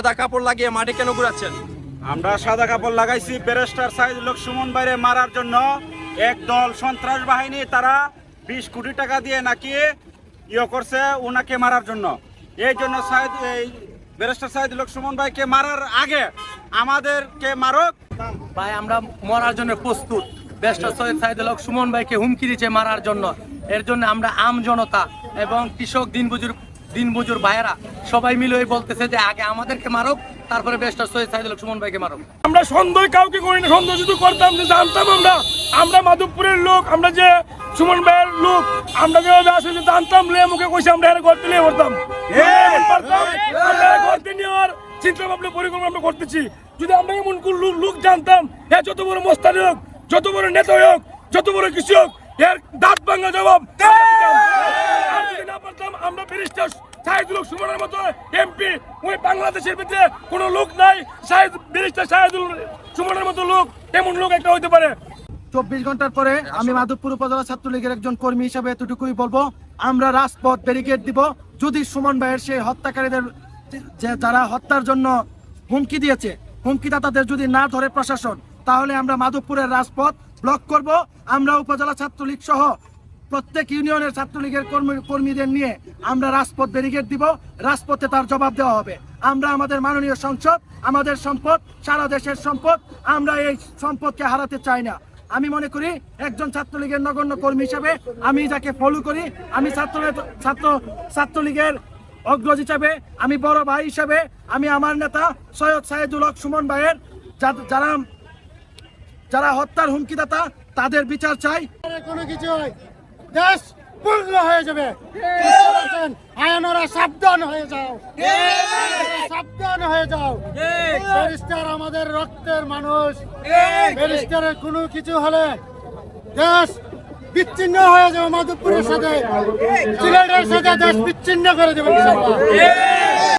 সাদা কাপড় লাগিয়ে মাঠে কেন ঘুরাচ্ছেন? আমরা সাদা কাপড় লাগাইছি ব্যারিস্টার সাইজ লোক সুমন বাইরে মারার জন্য। একদল সন্ত্রাস বাহিনী তারা বিশ কোটি টাকা দিয়ে নাকি ইয়ে করছে ওনাকে মারার জন্য। এই জন্য সাইদ এই ব্যারিস্টার সাইদ লোক সুমন ভাইকে মারার আগে আমাদেরকে মারক। ভাই আমরা মরার জন্য প্রস্তুত। বেস্টার সৈয়দ সাইদুল হক সুমন ভাইকে হুমকি দিচ্ছে মারার জন্য। এর জন্য আমরা আম জনতা এবং কৃষক দিনমজুর দিনমজুর ভাইয়েরা সবাই মিলে ওই বলতেছে যে আগে আমাদেরকে মারুক তারপরে বেস্টার সৈয়দ সাইদুল সুমন ভাইকে মারুক। আমরা সন্দেহ কাউকে করি না সন্দেহ শুধু করতাম যে জানতাম আমরা আমরা মাধবপুরের লোক আমরা যে সুমন ভাইয়ের লোক আমরা যেভাবে আসলে জানতাম লে মুখে কইছে আমরা এর করতে নিয়ে করতাম পারতাম, আমরা এর করতে নেওয়ার চিন্তা ভাবনা পরিকল্পনা আমরা করতেছি। যদি আমরা এমন কোন লোক লোক জানতাম হ্যাঁ যত বড় মোস্তানি হোক যত বড় নেতা হোক যত বড় কিছু হোক এর দাঁত ভাঙা জবাব আমরা দিতাম। আর যদি না পারতাম চব্বিশ ঘণ্টার পরে আমি মাধবপুর উপজেলা ছাত্রলীগের একজন কর্মী হিসেবে এতটুকুই বলব, আমরা রাজপথ ব্যারিকেড দিব। যদি সুমন ভাইয়ের সেই হত্যাকারীদের যারা হত্যার জন্য হুমকি দিয়েছে, হুমকিদাতাদের যদি না ধরে প্রশাসন, তাহলে আমরা মাধবপুরের রাজপথ ব্লক করব। আমরা উপজেলা ছাত্রলীগ সহ প্রত্যেক ইউনিয়নের ছাত্রলীগের কর্মী- কর্মীদের নিয়ে আমরা রাজপথ ব্যারিকেড দিব। রাজপথে তার জবাব দেওয়া হবে। আমরা আমাদের মাননীয় সংসদ, আমাদের সম্পদ, সারা দেশের সম্পদ, আমরা এই সম্পদকে হারাতে চাই না। আমি মনে করি একজন ছাত্রলীগের নগণ্য কর্মী হিসেবে আমি যাকে ফলো করি, আমি ছাত্র ছাত্র ছাত্রলীগের অগ্রজ হিসাবে, আমি বড় ভাই হিসাবে, আমি আমার নেতা সৈয়দ সাইদুল হক সুমন ভাইয়ের যারা যারা হত্যার হুমকিদাতা, তাদের বিচার চাই। কোনো কিছু হয়। দেশ পূর্ণ হয়ে যাবে। আয়নরা সাবধান হয়ে যাও। সাবধান হয়ে যাও। ব্যারিস্টার আমাদের রক্তের মানুষ। ব্যারিস্টারের কোনো কিছু হলে দেশ বিচ্ছিন্ন হয়ে যাবে মাধবপুরের সাথে। সিলেটের সাথে দেশ বিচ্ছিন্ন করে দেবে।